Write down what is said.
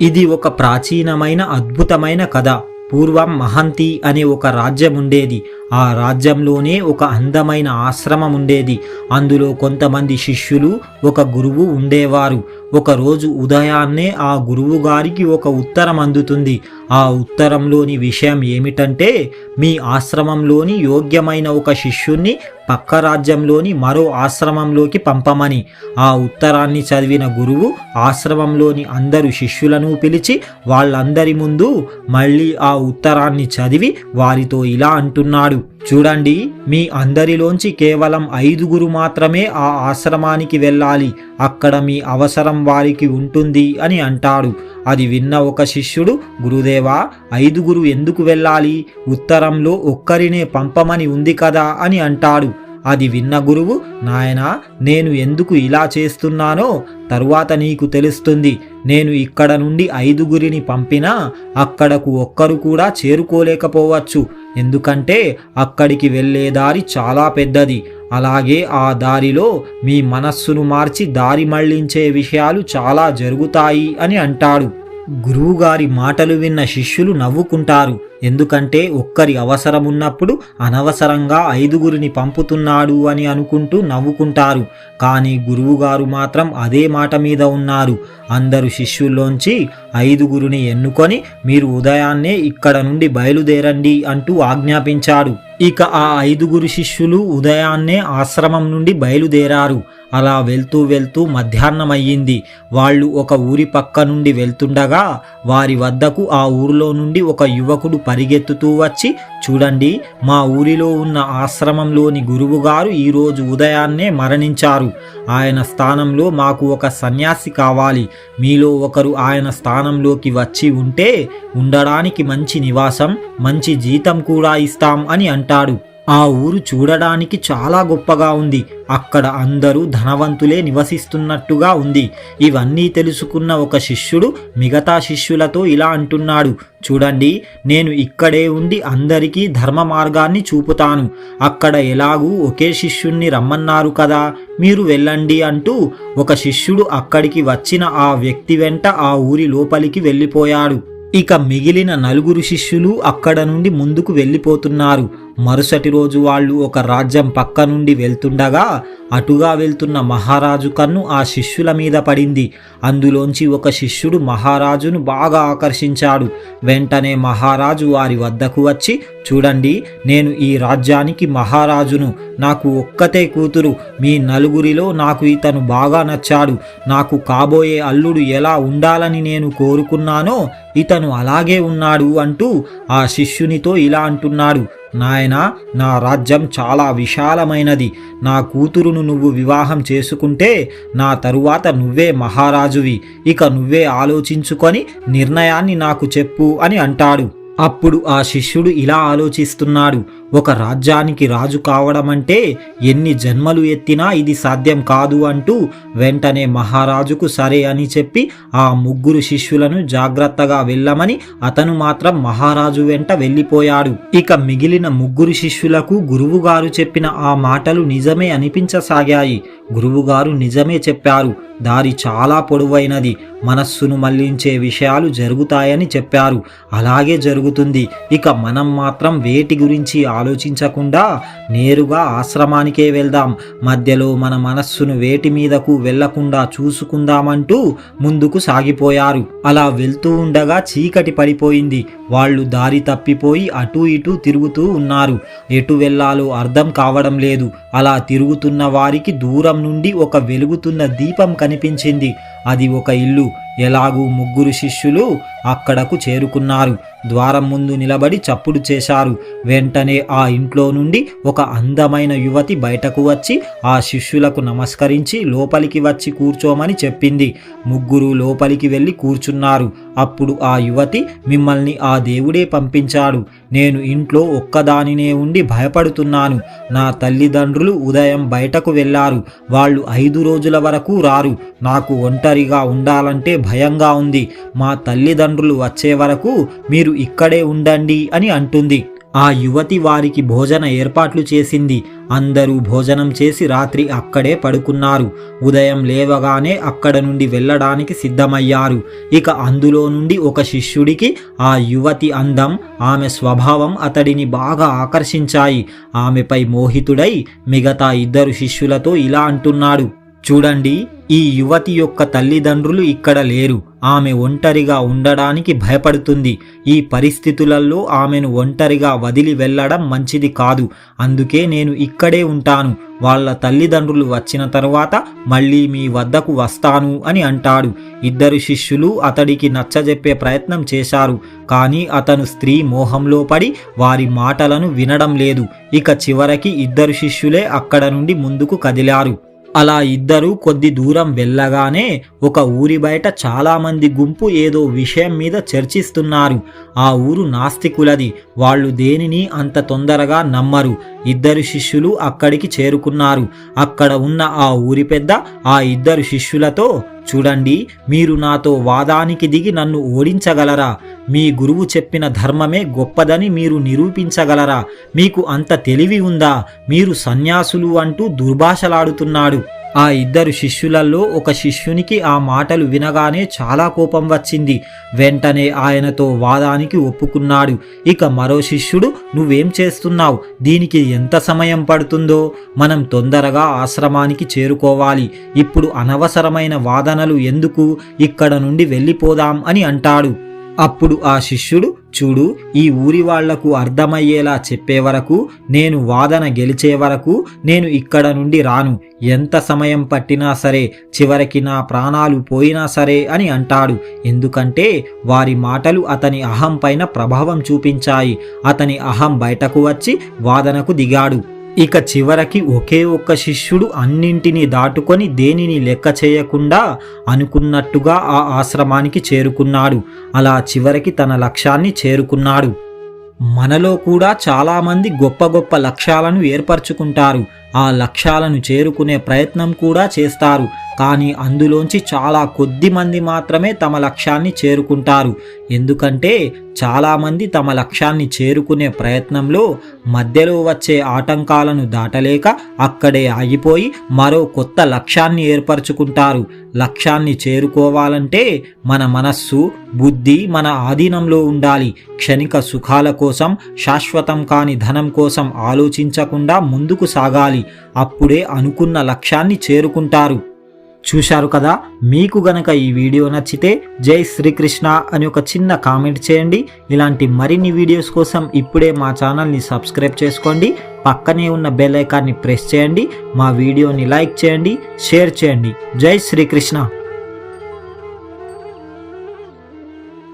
ఇది ఒక ప్రాచీనమైన అద్భుతమైన కథ. పూర్వం మహంతి అనే ఒక రాజ్యం ఉండేది ఆ రాజ్యంలోనే ఒక అందమైన ఆశ్రమం ఉండేది అందులో కొంతమంది శిష్యులు ఒక గురువు ఉండేవారు. ఒకరోజు ఉదయాన్నే ఆ గురువు గారికి ఒక ఉత్తరం అందుతుంది. ఆ ఉత్తరంలోని విషయం ఏమిటంటే మీ ఆశ్రమంలోని యోగ్యమైన ఒక శిష్యుణ్ణి పక్క రాజ్యంలోని మరో ఆశ్రమంలోకి పంపమని. ఆ ఉత్తరాన్ని చదివిన గురువు ఆశ్రమంలోని అందరు శిష్యులను పిలిచి వాళ్ళందరి ముందు మళ్ళీ ఆ ఉత్తరాన్ని చదివి వారితో ఇలా అంటున్నాడు. చూడండి మీ అందరిలోంచి కేవలం ఐదుగురు మాత్రమే ఆ ఆశ్రమానికి వెళ్ళాలి. అక్కడ మీ అవసరం వారికి ఉంటుంది అని అంటాడు. అది విన్న ఒక శిష్యుడు గురుదేవా ఐదుగురు ఎందుకు వెళ్ళాలి? ఉత్తరంలో ఒక్కరినే పంపమని ఉంది కదా అని అంటాడు. అది విన్న గురువు నాయనా నేను ఎందుకు ఇలా చేస్తున్నానో తరువాత నీకు తెలుస్తుంది. నేను ఇక్కడ నుండి ఐదుగురిని పంపినా అక్కడకు ఒక్కరు కూడా చేరుకోలేకపోవచ్చు. ఎందుకంటే అక్కడికి వెళ్ళే దారి చాలా పెద్దది. అలాగే ఆ దారిలో మీ మనస్సును మార్చి దారి మళ్ళించే విషయాలు చాలా జరుగుతాయి అని అంటాడు. గురువుగారి మాటలు విన్న శిష్యులు నవ్వుకుంటారు. ఎందుకంటే ఒక్కరి అవసరమున్నప్పుడు అనవసరంగా ఐదుగురిని పంపుతున్నాడు అని అనుకుంటూ నవ్వుకుంటారు. కానీ గురువుగారు మాత్రం అదే మాట మీద ఉన్నారు. అందరు శిష్యుల్లోంచి ఐదుగురిని ఎన్నుకొని మీరు ఉదయాన్నే ఇక్కడ నుండి బయలుదేరండి అంటూ ఆజ్ఞాపించాడు ఇక ఆ ఐదుగురు శిష్యులు ఉదయాన్నే ఆశ్రమం నుండి బయలుదేరారు. అలా వెళ్తూ వెళ్తూ మధ్యాహ్నం అయ్యింది వాళ్ళు ఒక ఊరి పక్క నుండి వెళ్తుండగా వారి వద్దకు ఆ ఊరిలో నుండి ఒక యువకుడు పరిగెత్తుతూ వచ్చి చూడండి మా ఊరిలో ఉన్న ఆశ్రమంలోని గురువుగారు ఈరోజు ఉదయాన్నే మరణించారు. ఆయన స్థానంలో మాకు ఒక సన్యాసి కావాలి. మీలో ఒకరు ఆయన స్థానంలోకి వచ్చి ఉంటే ఉండడానికి మంచి నివాసం మంచి జీతం కూడా ఇస్తాం అని అంటాడు. ఆ ఊరు చూడడానికి చాలా గొప్పగా ఉంది. అక్కడ అందరూ ధనవంతులే నివసిస్తున్నట్టుగా ఉంది. ఇవన్నీ తెలుసుకున్న ఒక శిష్యుడు మిగతా శిష్యులతో ఇలా అంటున్నాడు. చూడండి నేను ఇక్కడే ఉండి అందరికీ ధర్మ మార్గాన్ని చూపుతాను. అక్కడ ఎలాగూ ఒకే శిష్యుణ్ణి రమ్మన్నారు కదా మీరు వెళ్ళండి అంటూ ఒక శిష్యుడు అక్కడికి వచ్చిన ఆ వ్యక్తి వెంట ఆ ఊరి లోపలికి వెళ్ళిపోయాడు. ఇక మిగిలిన నలుగురు శిష్యులు అక్కడ నుండి ముందుకు వెళ్ళిపోతున్నారు. మరుసటి రోజు వాళ్ళు ఒక రాజ్యం పక్క నుండి వెళ్తుండగా అటుగా వెళ్తున్న మహారాజు కన్ను ఆ శిష్యుల మీద పడింది. అందులోంచి ఒక శిష్యుడు మహారాజును బాగా ఆకర్షించాడు. వెంటనే మహారాజు వారి వద్దకు వచ్చి చూడండి నేను ఈ రాజ్యానికి మహారాజును. నాకు ఒక్కతే కూతురు. మీ నలుగురిలో నాకు ఇతను బాగా నచ్చాడు. నాకు కాబోయే అల్లుడు ఎలా ఉండాలని నేను కోరుకున్నానో ఇతను అలాగే ఉన్నాడు అంటూ ఆ శిష్యునితో ఇలా అంటున్నాడు. నాయనా నా రాజ్యం చాలా విశాలమైనది. నా కూతురును నువ్వు వివాహం చేసుకుంటే నా తరువాత నువ్వే మహారాజువి. ఇక నువ్వే ఆలోచించుకొని నిర్ణయాన్ని నాకు చెప్పు అని అంటాడు. అప్పుడు ఆ శిష్యుడు ఇలా ఆలోచిస్తున్నాడు. ఒక రాజ్యానికి రాజు కావడం అంటే ఎన్ని జన్మలు ఎత్తినా ఇది సాధ్యం కాదు అంటూ వెంటనే మహారాజుకు సరే అని చెప్పి ఆ ముగ్గురు శిష్యులను జాగ్రత్తగా వెళ్ళమని అతను మాత్రం మహారాజు వెంట వెళ్ళిపోయాడు. ఇక మిగిలిన ముగ్గురు శిష్యులకు గురువుగారు చెప్పిన ఆ మాటలు నిజమే అనిపించసాగాయి. గురువుగారు నిజమే చెప్పారు. దారి చాలా పొడవైనది. మనస్సును మళ్ళించే విషయాలు జరుగుతాయని చెప్పారు. అలాగే జరుగుతుంది. ఇక మనం మాత్రం వేటి గురించి ఆలోచించకుండా నేరుగా ఆశ్రమానికే వెళ్దాం. మధ్యలో మన మనస్సును వేటి మీదకు వెళ్ళకుండా చూసుకుందామంటూ ముందుకు సాగిపోయారు. అలా వెళ్తూ ఉండగా చీకటి పడిపోయింది. వాళ్ళు దారి తప్పిపోయి అటూ ఇటూ తిరుగుతూ ఉన్నారు. ఎటు వెళ్ళాలో అర్థం కావడం లేదు. అలా తిరుగుతున్న వారికి దూరం నుండి ఒక వెలుగుతున్న దీపం కనిపించింది. అది ఒక ఇల్లు. ఎలాగూ ముగ్గురు శిష్యులు అక్కడకు చేరుకున్నారు. ద్వారం ముందు నిలబడి చప్పుడు చేశారు. వెంటనే ఆ ఇంట్లో నుండి ఒక అందమైన యువతి బయటకు వచ్చి ఆ శిష్యులకు నమస్కరించి లోపలికి వచ్చి కూర్చోమని చెప్పింది. ముగ్గురు లోపలికి వెళ్ళి కూర్చున్నారు. అప్పుడు ఆ యువతి మిమ్మల్ని ఆ దేవుడే పంపించాడు. నేను ఇంట్లో ఒక్కదానినే ఉండి భయపడుతున్నాను. నా తల్లిదండ్రులు ఉదయం బయటకు వెళ్ళారు. వాళ్ళు ఐదు రోజుల వరకు రారు. నాకు ఒంటరిగా ఉండాలంటే భయంగా ఉంది. మా తల్లిదండ్రులు తల్లిదండ్రులు వచ్చే వరకు మీరు ఇక్కడే ఉండండి అని అంటుంది. ఆ యువతి వారికి భోజన ఏర్పాట్లు చేసింది. అందరూ భోజనం చేసి రాత్రి అక్కడే పడుకున్నారు. ఉదయం లేవగానే అక్కడ నుండి వెళ్ళడానికి సిద్ధమయ్యారు. ఇక అందులో నుండి ఒక శిష్యుడికి ఆ యువతి అందం ఆమె స్వభావం అతడిని బాగా ఆకర్షించాయి. ఆమెపై మోహితుడై మిగతా ఇద్దరు శిష్యులతో ఇలా అంటున్నాడు. చూడండి ఈ యువతి యొక్క తల్లిదండ్రులు ఇక్కడ లేరు. ఆమె ఒంటరిగా ఉండడానికి భయపడుతుంది. ఈ పరిస్థితులలో ఆమెను ఒంటరిగా వదిలి వెళ్ళడం మంచిది కాదు. అందుకే నేను ఇక్కడే ఉంటాను. వాళ్ళ తల్లిదండ్రులు వచ్చిన తర్వాత మళ్ళీ మీ వద్దకు వస్తాను అని అంటాడు. ఇద్దరు శిష్యులు అతడికి నచ్చజెప్పే ప్రయత్నం చేశారు. కానీ అతను స్త్రీ మోహంలో పడి వారి మాటలను వినడం లేదు. ఇక చివరికి ఇద్దరు శిష్యులే అక్కడ నుండి ముందుకు కదిలారు. అలా ఇద్దరూ కొద్ది దూరం వెళ్ళగానే ఒక ఊరి బయట చాలామంది గుంపు ఏదో విషయం మీద చర్చిస్తున్నారు. ఆ ఊరు నాస్తికులది. వాళ్ళు దేనిని అంత తొందరగా నమ్మరు. ఇద్దరు శిష్యులు అక్కడికి చేరుకున్నారు. అక్కడ ఉన్న ఆ ఊరి పెద్ద ఆ ఇద్దరు శిష్యులతో చూడండి మీరు నాతో వాదానికి దిగి నన్ను ఓడించగలరా? మీ గురువు చెప్పిన ధర్మమే గొప్పదని మీరు నిరూపించగలరా? మీకు అంత తెలివి ఉందా? మీరు సన్యాసులు అంటూ దుర్భాషలాడుతున్నాడు. ఆ ఇద్దరు శిష్యులలో ఒక శిష్యునికి ఆ మాటలు వినగానే చాలా కోపం వచ్చింది. వెంటనే ఆయనతో వాదానికి ఒప్పుకున్నాడు. ఇక మరో శిష్యుడు నువ్వేం చేస్తున్నావు? దీనికి ఎంత సమయం పడుతుందో? మనం తొందరగా ఆశ్రమానికి చేరుకోవాలి. ఇప్పుడు అనవసరమైన వాదనలు ఎందుకు? ఇక్కడ నుండి వెళ్ళిపోదాం అని అంటాడు. అప్పుడు ఆ శిష్యుడు చూడు ఈ ఊరి వాళ్ళకు అర్థమయ్యేలా చెప్పే వరకు నేను వాదన గెలిచే వరకు నేను ఇక్కడ నుండి రాను. ఎంత సమయం పట్టినా సరే చివరికి నా ప్రాణాలు పోయినా సరే అని అంటాడు. ఎందుకంటే వారి మాటలు అతని అహం పైన ప్రభావం చూపించాయి. అతని అహం బయటకు వచ్చి వాదనకు దిగాడు. ఇక చివరికి ఒకే ఒక్క శిష్యుడు అన్నింటినీ దాటుకొని దేనిని లెక్క చేయకుండా అనుకున్నట్టుగా ఆ ఆశ్రమానికి చేరుకున్నాడు. అలా చివరికి తన లక్ష్యాన్ని చేరుకున్నాడు. మనలో కూడా చాలామంది గొప్ప గొప్ప లక్ష్యాలను ఏర్పరచుకుంటారు. ఆ లక్ష్యాలను చేరుకునే ప్రయత్నం కూడా చేస్తారు. కానీ అందులోంచి చాలా కొద్ది మంది మాత్రమే తమ లక్ష్యాన్ని చేరుకుంటారు. ఎందుకంటే చాలామంది తమ లక్ష్యాన్ని చేరుకునే ప్రయత్నంలో మధ్యలో వచ్చే ఆటంకాలను దాటలేక అక్కడే ఆగిపోయి మరో కొత్త లక్ష్యాన్ని ఏర్పరచుకుంటారు. లక్ష్యాన్ని చేరుకోవాలంటే మన మనస్సు బుద్ధి మన ఆధీనంలో ఉండాలి. క్షణిక సుఖాల కోసం శాశ్వతం కాని ధనం కోసం ఆలోచించకుండా ముందుకు సాగాలి. అప్పుడే అనుకున్న లక్ష్యాన్ని చేరుకుంటారు. చూశారు కదా మీకు గనక ఈ వీడియో నచ్చితే జై శ్రీకృష్ణ అని ఒక చిన్న కామెంట్ చేయండి. ఇలాంటి మరిన్ని వీడియోస్ కోసం ఇప్పుడే మా ఛానల్ని సబ్స్క్రైబ్ చేసుకోండి. పక్కనే ఉన్న బెల్ ఐకాన్ని ప్రెస్ చేయండి. మా వీడియోని లైక్ చేయండి షేర్ చేయండి. జై శ్రీకృష్ణ.